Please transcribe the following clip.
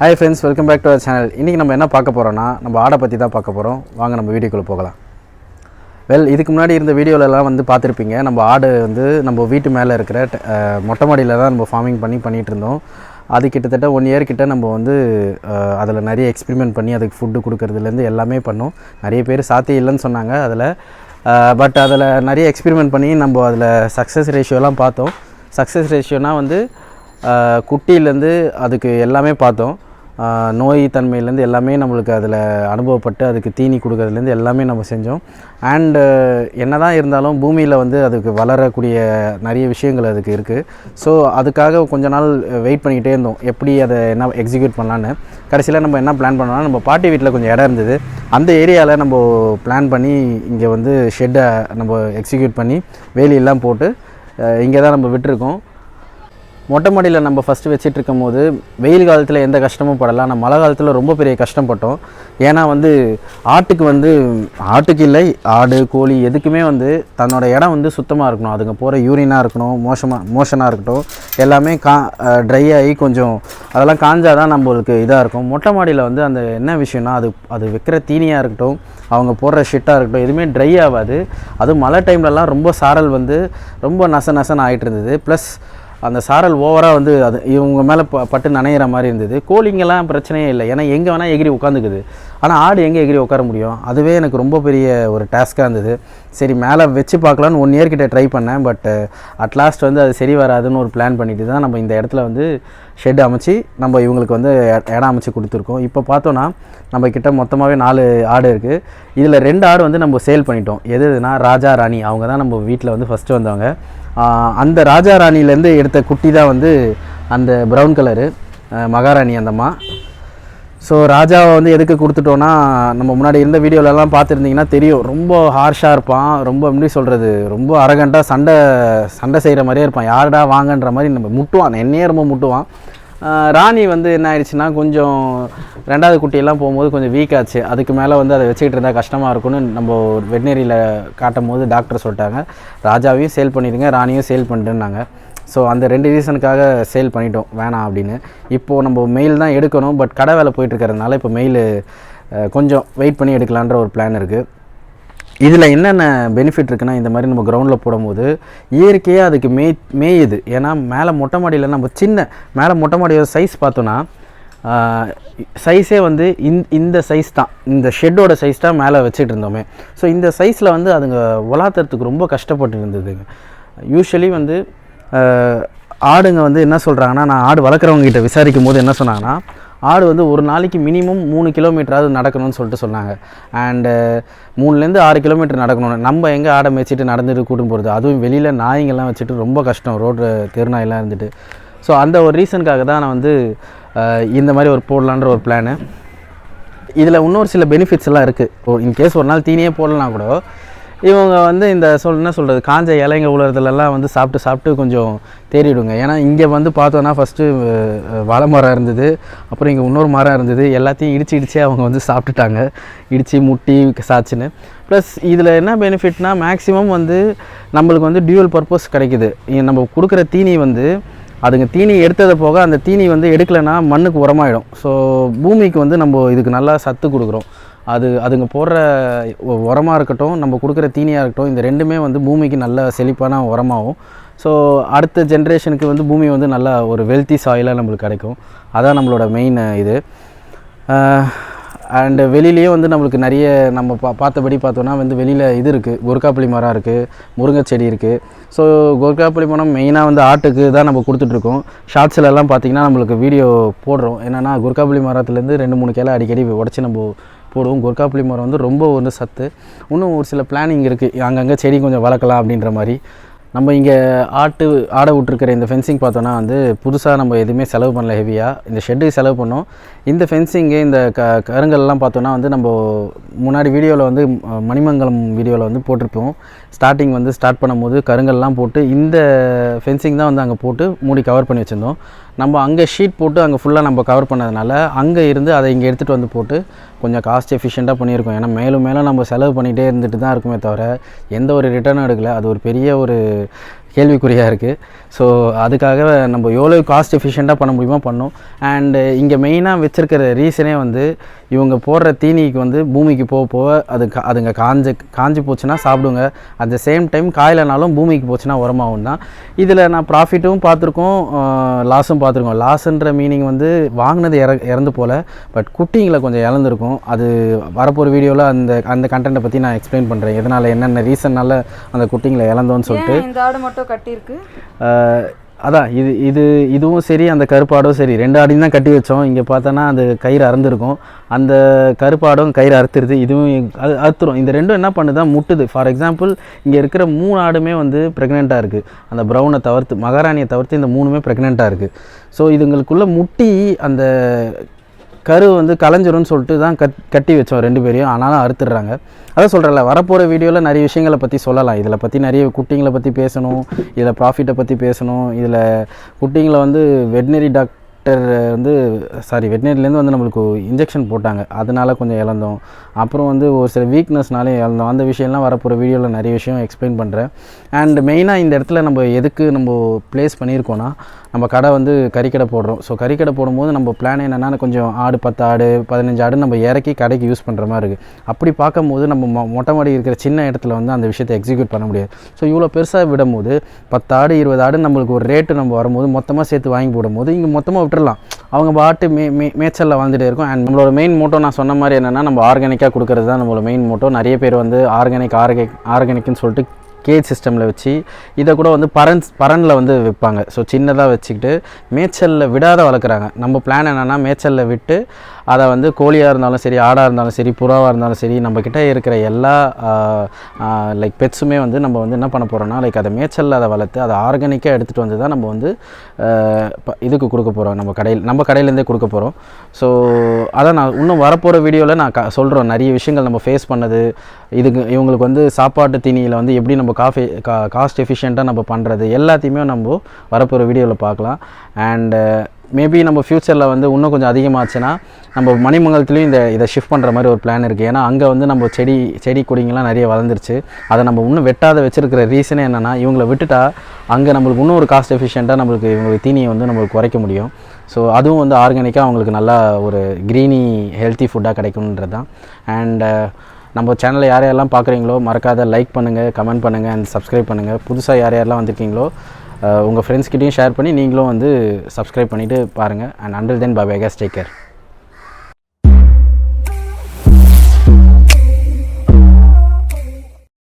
Hi friends welcome back to our channel இன்றைக்கி நம்ம என்ன பார்க்க போகிறோன்னா நம்ம ஆடை பற்றி தான் பார்க்க போகிறோம் வாங்க நம்ம வீடியோக்குள்ளே போகலாம். வெல் இதுக்கு முன்னாடி இருந்த வீடியோலலாம் வந்து பார்த்துருப்பீங்க. நம்ம ஆடு வந்து நம்ம வீட்டு மேலே இருக்கிற ட- மொட்டை மாடியில் தான் நம்ம ஃபார்மிங் பண்ணி பண்ணிகிட்டு இருந்தோம். அது கிட்டத்தட்ட ஒன் இயர் கிட்ட நம்ம வந்து அதில் நிறைய எக்ஸ்பெரிமெண்ட் பண்ணி அதுக்கு ஃபுட்டு கொடுக்குறதுலேருந்து எல்லாமே பண்ணோம். நிறைய பேர் சாத்தியம் இல்லைன்னு சொன்னாங்க அதில். பட் அதில் நிறைய எக்ஸ்பெரிமெண்ட் பண்ணி நம்ம அதில் சக்ஸஸ் ரேஷியோலாம் பார்த்தோம். சக்ஸஸ் ரேஷியோனால் வந்து குட்டியிலேருந்து அதுக்கு எல்லாமே பார்த்தோம். நோய் தன்மையிலேருந்து எல்லாமே நம்மளுக்கு அதில் அனுபவப்பட்டு அதுக்கு தீனி கொடுக்கறதுலேருந்து எல்லாமே நம்ம செஞ்சோம். அண்டு என்ன தான் இருந்தாலும் பூமியில் வந்து அதுக்கு வளரக்கூடிய நிறைய விஷயங்கள் அதுக்கு இருக்குது ஸோ அதுக்காக கொஞ்ச நாள் வெயிட் பண்ணிக்கிட்டே இருந்தோம். எப்படி அதை என்ன எக்ஸிக்யூட் பண்ணலான்னு. கடைசியில் நம்ம என்ன பிளான் பண்ணோம்னா நம்ம பாட்டி வீட்டில் கொஞ்சம் இடம் இருந்தது. அந்த ஏரியாவில் நம்ம பிளான் பண்ணி இங்கே வந்து ஷெட்டை நம்ம எக்ஸிக்யூட் பண்ணி வேலியெல்லாம் போட்டு இங்கே தான் நம்ம விட்டுருக்கோம். மொட்டை மாடியில் நம்ம ஃபஸ்ட்டு வச்சுட்டு இருக்கும் போது வெயில் காலத்தில் எந்த கஷ்டமும் படலை. ஆனால் மழை காலத்தில் ரொம்ப பெரிய கஷ்டப்பட்டோம். ஏன்னா வந்து ஆட்டுக்கு வந்து ஆட்டுக்கு இல்லை ஆடு கோழி எதுக்குமே வந்து தன்னோட இடம் வந்து சுத்தமாக இருக்கணும். அதுங்க போகிற யூரினாக இருக்கணும் மோசமாக மோஷனாக இருக்கட்டும். எல்லாமே கா ட்ரை ஆகி கொஞ்சம் அதெல்லாம் காஞ்சால் தான் நம்மளுக்கு இதாக இருக்கும். மொட்டை மாடியில் வந்து அந்த என்ன விஷயம்னா அது அது வைக்கிற தீனியாக இருக்கட்டும் அவங்க போடுற ஷிட்டாக இருக்கட்டும் எதுவுமே ட்ரை ஆகாது. அதுவும் மழை டைம்லலாம் ரொம்ப சாரல் வந்து ரொம்ப நச நசன்னு ஆகிட்டு இருந்தது. ப்ளஸ் அந்த சாரல் ஓவராக வந்து அது இவங்க மேலே ப பட்டு நனையிற மாதிரி இருந்தது. கோழிங்கெல்லாம் பிரச்சனையே இல்லை. ஏன்னா எங்கே வேணால் எகிரி உட்காந்துக்குது ஆனால் ஆடு எங்கே எகிரி உட்கார முடியும்? அதுவே எனக்கு ரொம்ப பெரிய ஒரு டாஸ்க்காக இருந்தது. சரி மேலே வச்சு பார்க்கலான்னு ஒன் இயர் கிட்ட ட்ரை பண்ணேன். பட் அட்லாஸ்ட் வந்து அது சரி வராதுன்னு ஒரு பிளான் பண்ணிட்டு தான் நம்ம இந்த இடத்துல வந்து ஷெட் அமைச்சு நம்ம இவங்களுக்கு வந்து இடம் அமைச்சு கொடுத்துருக்கோம். இப்போ பார்த்தோன்னா நம்ம கிட்ட மொத்தமாகவே நாலு ஆடு இருக்குது இதில் ரெண்டு ஆடு வந்து நம்ம சேல் பண்ணிட்டோம். எது எதுனா ராஜா ராணி. அவங்க தான் நம்ம வீட்டில் வந்து ஃபஸ்ட்டு வந்தவங்க. அந்த ராஜா ராணிலேருந்து எடுத்த குட்டி தான் வந்து அந்த ப்ரௌன் கலரு மகாராணி அந்தம்மா. ஸோ ராஜாவை வந்து எதுக்கு கொடுத்துட்டோன்னா நம்ம முன்னாடி இருந்த வீடியோலலாம் பார்த்துருந்தீங்கன்னா தெரியும். ரொம்ப ஹார்ஷாக இருப்பான். ரொம்ப எப்படி சொல்கிறது ரொம்ப அரகண்டாக சண்டை சண்டை செய்கிற மாதிரியே இருப்பான். யாருடா வாங்கன்ற மாதிரி நம்ம முட்டுவான். என்னையே ரொம்ப முட்டுவான். ராணி வந்து என்ன ஆயிடுச்சுன்னா கொஞ்சம் ரெண்டாவது குட்டியெல்லாம் போகும்போது கொஞ்சம் வீக் ஆச்சு. அதுக்கு மேலே வந்து அதை வச்சுக்கிட்டு இருந்தால் கஷ்டமாக இருக்கும்னு நம்ம வெட்னரியில் காட்டும் போது டாக்டர் சொல்லிட்டாங்க. ராஜாவையும் சேல் பண்ணிடுங்க ராணியும் சேல் பண்ணிட்டுன்னாங்க ஸோ அந்த ரெண்டு ரீசனுக்காக சேல் பண்ணிட்டோம். வேணாம் அப்படின்னு. இப்போது நம்ம மெயில் தான் எடுக்கணும் பட் கடை வேலை போயிட்டுருக்கிறதுனால இப்போ மெயில் கொஞ்சம் வெயிட் பண்ணி எடுக்கலான்ற ஒரு பிளான் இருக்குது இதில் என்னென்ன பெனிஃபிட் இருக்குன்னா இந்த மாதிரி நம்ம கிரவுண்டில் போடும்போது இயற்கையாக அதுக்கு மே மேயுது. ஏன்னா மேலே மொட்டை மாடியில் நம்ம சின்ன மேலே மொட்டை மாடியோட சைஸ் பார்த்தோன்னா சைஸே வந்து இந்த இந்த சைஸ் தான். இந்த ஷெட்டோட சைஸ் தான் மேலே வச்சுட்டு இருந்தோமே. ஸோ இந்த சைஸில் வந்து அதுங்க வளர்த்துறதுக்கு ரொம்ப கஷ்டப்பட்டு இருந்ததுங்க. யூஸ்வலி வந்து ஆடுங்க வந்து என்ன சொல்கிறாங்கன்னா நான் ஆடு வளர்க்குறவங்ககிட்ட விசாரிக்கும் போது என்ன சொன்னாங்கன்னா ஆடு வந்து ஒரு நாளைக்கு மினிமம் மூணு கிலோமீட்டராவது நடக்கணும்னு சொல்லிட்டு சொன்னாங்க. அண்டு uh, மூணுலேருந்து ஆறு கிலோமீட்டர் நடக்கணும் நம்ம எங்கே ஆடை மேய்ச்சிட்டு நடந்துட்டு கூட்டின்னு போகிறது அதுவும் வெளியில் நாய்ங்கெல்லாம் வச்சுட்டு ரொம்ப கஷ்டம். ரோடு தெருநாயெல்லாம் இருந்துட்டு. ஸோ அந்த ஒரு ரீசனுக்காக தான் நான் வந்து இந்த மாதிரி ஒரு போடலான்ற ஒரு பிளானு. இதில் இன்னொரு சில பெனிஃபிட்ஸ் எல்லாம் இருக்குது இப்போ இன்கேஸ் ஒரு நாள் தீனியே போடலனா கூட இவங்க வந்து இந்த சொல் என்ன சொல்கிறது காஞ்ச இலைங்க உலரத்துலலாம் வந்து சாப்பிட்டு சாப்பிட்டு கொஞ்சம் தேறிவிடுங்க ஏன்னா இங்கே வந்து பார்த்தோன்னா ஃபஸ்ட்டு வாழை மரம் இருந்தது. அப்புறம் இங்கே இன்னொரு மரம் இருந்தது. எல்லாத்தையும் இடிச்சு இடிச்சே அவங்க வந்து சாப்பிட்டுட்டாங்க. இடித்து முட்டி சாச்சுன்னு. ப்ளஸ் இதில் என்ன பெனிஃபிட்னா மேக்ஸிமம் வந்து நம்மளுக்கு வந்து டியூவல் பர்பஸ் கிடைக்குது. நம்ம கொடுக்குற தீனி வந்து அதுங்க தீனி எடுத்ததை போக அந்த தீனி வந்து எடுக்கலைன்னா மண்ணுக்கு உரமாயிடும். ஸோ பூமிக்கு வந்து நம்ம இதுக்கு நல்லா சத்து கொடுக்குறோம். அது அதுங்க போடுற உரமாக இருக்கட்டும் நம்ம கொடுக்குற தீனியாக இருக்கட்டும் இந்த ரெண்டுமே வந்து பூமிக்கு நல்ல செழிப்பான உரமாகும் ஸோ அடுத்த ஜென்ரேஷனுக்கு வந்து பூமி வந்து நல்லா ஒரு வெல்த்தி சாயிலாக நம்மளுக்கு கிடைக்கும். அதான் நம்மளோட மெயின் இது. அண்டு வெளியிலேயே வந்து நம்மளுக்கு நிறைய நம்ம பா பார்த்தபடி பார்த்தோன்னா வந்து வெளியில் இது இருக்குது குர்காப்புளி மரம் இருக்குது முருங்கை செடி இருக்குது ஸோ குர்காப்புளி மரம் மெயினாக வந்து ஆட்டுக்கு தான் நம்ம கொடுத்துட்ருக்கோம். ஷார்ட்ஸ்லலாம் பார்த்தீங்கன்னா நம்மளுக்கு வீடியோ போடுறோம். என்னென்னா குர்காப்புளி மரத்துலேருந்து ரெண்டு மூணு கிலோ அடிக்கடி உடச்சி நம்ம போடுவோம். குர்காப்புளி மரம் வந்து ரொம்ப வந்து சத்து. இன்னும் ஒரு சில பிளானிங் இருக்குது அங்கங்கே செடி கொஞ்சம் வளர்க்கலாம் அப்படின்ற மாதிரி. நம்ம இங்கே ஆட்டு ஆட விட்ருக்கிற இந்த ஃபென்சிங் பார்த்தோன்னா வந்து புதுசாக நம்ம எதுவுமே செலவு பண்ணல ஹெவியாக இந்த ஷெட்டுக்கு செலவு பண்ணோம். இந்த ஃபென்சிங்கு இந்த க கருங்கல்லாம் பார்த்தோன்னா வந்து நம்ம முன்னாடி வீடியோவில் வந்து மணிமங்கலம் வீடியோவில் வந்து போட்டிருப்போம். ஸ்டார்டிங் வந்து ஸ்டார்ட் பண்ணும்போது கருங்கல்லாம் போட்டு இந்த ஃபென்சிங் தான் வந்து அங்கே போட்டு மூடி கவர் பண்ணி வச்சுருந்தோம். நம்ம அங்கே ஷீட் போட்டு அங்கே ஃபுல்லாக நம்ம கவர் பண்ணதுனால அங்கே இருந்து அதை இங்கே எடுத்துகிட்டு வந்து போட்டு கொஞ்சம் காஸ்ட் எஃபிஷியண்ட்டாக பண்ணியிருக்கோம். ஏன்னா மேலும் மேலும் நம்ம செலவு பண்ணிகிட்டே இருந்துட்டு தான் இருக்குமே தவிர எந்த ஒரு ரிட்டர்னும் எடுக்கலை. அது ஒரு பெரிய ஒரு கேள்விக்குறியாக இருக்குது ஸோ அதுக்காக நம்ம எவ்வளோ காஸ்ட் எஃபிஷியண்ட்டாக பண்ண முடியுமோ பண்ணோம். அண்டு இங்கே மெயினாக வச்சுருக்கிற ரீசனே வந்து இவங்க போடுற தீனிக்கு வந்து பூமிக்கு போக போக அது அதுங்க காஞ்சு காஞ்சி போச்சுன்னா சாப்பிடுங்க. அட் த சேம் டைம் காயிலனாலும் பூமிக்கு போச்சுன்னா உரமாகும் தான். இதில் நான் ப்ராஃபிட்டும் பார்த்துருக்கோம் லாஸும் பார்த்துருக்கோம். லாஸுன்ற மீனிங் வந்து வாங்கினது இற இறந்து போல பட் குட்டிங்களை கொஞ்சம் இழந்திருக்கும். அது வரப்போகிற வீடியோவில் அந்த அந்த கண்டென்ட்டை பற்றி நான் எக்ஸ்பிளைன் பண்ணுறேன் எதனால் என்னென்ன ரீசன்னால அந்த குட்டிங்களை இழந்தோன்னு சொல்லிட்டு. கட்டியிருக்கு? அதான் இது இது இதுவும் சரி அந்த கருப்பாடும் சரி. ரெண்டு ஆடையும் தான் கட்டி வச்சோம். இங்கே பார்த்தோன்னா அந்த கயிறு அறுந்துருக்கும். அந்த கருப்பாடும் கயிறு அறுத்துருது. இதுவும் அது அறுத்துரும். இந்த ரெண்டும் என்ன பண்ணுதா? முட்டுது. ஃபார் எக்ஸாம்பிள் இங்கே இருக்கிற மூணு ஆடுமே வந்து ப்ரெக்னெண்ட்டாக இருக்குது அந்த ப்ரௌனை தவிர்த்து மகாராணியை தவிர்த்து இந்த மூணுமே ப்ரெக்னெண்ட்டாக இருக்குது ஸோ இதுங்களுக்குள்ளே முட்டி அந்த கரு வந்து கலைஞ்சிரும்னு சொல்லிட்டு தான் கட் கட்டி வச்சோம் ரெண்டு பேரையும். ஆனாலும் அறுத்துடுறாங்க. அதான் சொல்கிறேன்ல வரப்போகிற வீடியோவில் நிறைய விஷயங்களை பற்றி சொல்லலாம். இதில் பற்றி நிறைய குட்டிங்களை பற்றி பேசணும் இதில் ப்ராஃபிட்டை பற்றி பேசணும் இதில் குட்டிங்களை வந்து வெட்னரி டாக்டர் வந்து சாரி வெட்டினரிலேருந்து வந்து நம்மளுக்கு இன்ஜெக்ஷன் போட்டாங்க. அதனால் கொஞ்சம் இழந்தோம். அப்புறம் வந்து ஒரு சில வீக்னஸ்னாலே இழந்தோம். அந்த விஷயம்லாம் வரப்போகிற வீடியோவில் நிறைய விஷயம் எக்ஸ்பிளைன் பண்ணுறேன் அண்ட் மெயினாக இந்த இடத்துல நம்ம எதுக்கு நம்ம ப்ளேஸ் பண்ணியிருக்கோன்னா நம்ம கடை வந்து கறிக்கடை போடுறோம். ஸோ கறிக்கடை போடும்போது நம்ம பிளான் என்னென்னா கொஞ்சம் ஆடு பத்து ஆடு பதினஞ்சு ஆடு நம்ம இறக்கி கடைக்கு யூஸ் பண்ணுற மாதிரி இருக்குது அப்படி பார்க்கும்போது நம்ம மொ மொட்டை மாடி இருக்கிற சின்ன இடத்துல வந்து அந்த விஷயத்தை எக்ஸிக்யூட் பண்ண முடியாது. ஸோ இவ்வளோ பெருசாக விடும்போது பத்து ஆடு இருபது ஆடு நம்மளுக்கு ஒரு ரேட்டு நம்ம வரும்போது மொத்தமாக சேர்த்து வாங்கி போடும்போது இங்கே மொத்தமாக விட்டுடலாம் அவங்க பாட்டு மே மே மேய்ச்சலில் வாழ்ந்துட்டு இருக்கும். அண்ட் நம்மளோட மெயின் மோட்டோ நான் சொன்ன மாதிரி என்னென்னா நம்ம ஆர்கானிக்காக கொடுக்கறது தான் நம்மளோட மெயின் மோட்டோ நிறைய பேர் வந்து ஆர்கானிக் ஆர்கானிக் ஆர்கானிக்னு சொல்லிட்டு கேஜ் சிஸ்டமில் வச்சு இதை கூட வந்து பரன் பரனில் வந்து விற்பாங்க. ஸோ சின்னதாக வச்சுக்கிட்டு மேய்ச்சலில் விடாத வளர்க்குறாங்க. நம்ம பிளான் என்னென்னா மேய்ச்சலில் விட்டு அதை வந்து கோழியாக இருந்தாலும் சரி ஆடாக இருந்தாலும் சரி புறாவாக இருந்தாலும் சரி நம்மக்கிட்ட இருக்கிற எல்லா லைக் பெட்ஸுமே வந்து நம்ம வந்து என்ன பண்ண போகிறோம்னா லைக் அதை மேய்ச்சலில் அதை வளர்த்து அதை ஆர்கானிக்காக எடுத்துகிட்டு வந்து தான் நம்ம வந்து ப- இதுக்கு கொடுக்க போகிறோம் நம்ம கடையில் நம்ம கடையிலேருந்தே கொடுக்க போகிறோம் ஸோ அதான் நான் இன்னும் வரப்போகிற வீடியோவில் நான் க சொல்கிறோம் நிறைய விஷயங்கள் நம்ம ஃபேஸ் பண்ணது இதுக்கு இவங்களுக்கு வந்து சாப்பாட்டு தீனியில் வந்து எப்படி நம்ம காஃபி கா காஸ்ட் எஃபிஷியண்ட்டாக நம்ம பண்ணுறது எல்லாத்தையுமே நம்ம வரப்போகிற வீடியோவில் பார்க்கலாம். அண்டு மேபி நம்ம ஃப்யூச்சரில் வந்து இன்னும் கொஞ்சம் அதிகமாகச்சுன்னா நம்ம மணிமங்கலத்துலேயும் இந்த இதை ஷிஃப்ட் பண்ணுற மாதிரி ஒரு பிளான் இருக்குது ஏன்னா அங்கே வந்து நம்ம செடி செடி கொடிங்கெலாம் நிறைய வளர்ந்துருச்சு. அதை நம்ம இன்னும் வெட்டாத வச்சுருக்கிற ரீசனே என்னென்னா இவங்களை விட்டுட்டா அங்கே நம்மளுக்கு இன்னும் ஒரு காஸ்ட் எஃபிஷியண்ட்டாக நம்மளுக்கு இவங்களுக்கு தீனியை வந்து நம்மளுக்கு குறைக்க முடியும். ஸோ அதுவும் வந்து ஆர்கானிக்காக அவங்களுக்கு நல்லா ஒரு க்ரீனி ஹெல்த்தி ஃபுட்டாக கிடைக்கும்ன்றது தான் அண்ட் uh, நம்ம சேனலை யார் யாரெல்லாம் பார்க்குறீங்களோ மறக்காத லைக் பண்ணுங்கள் கமெண்ட் பண்ணுங்கள் அண்ட் சப்ஸ்கிரைப் பண்ணுங்கள் புதுசாக யார் யாரெல்லாம் வந்திருக்கீங்களோ உங்கள் ஃப்ரெண்ட்ஸ்கிட்டையும் ஷேர் பண்ணி நீங்களும் வந்து சப்ஸ்கிரைப் பண்ணிவிட்டு பாருங்கள் and until then bye guys take care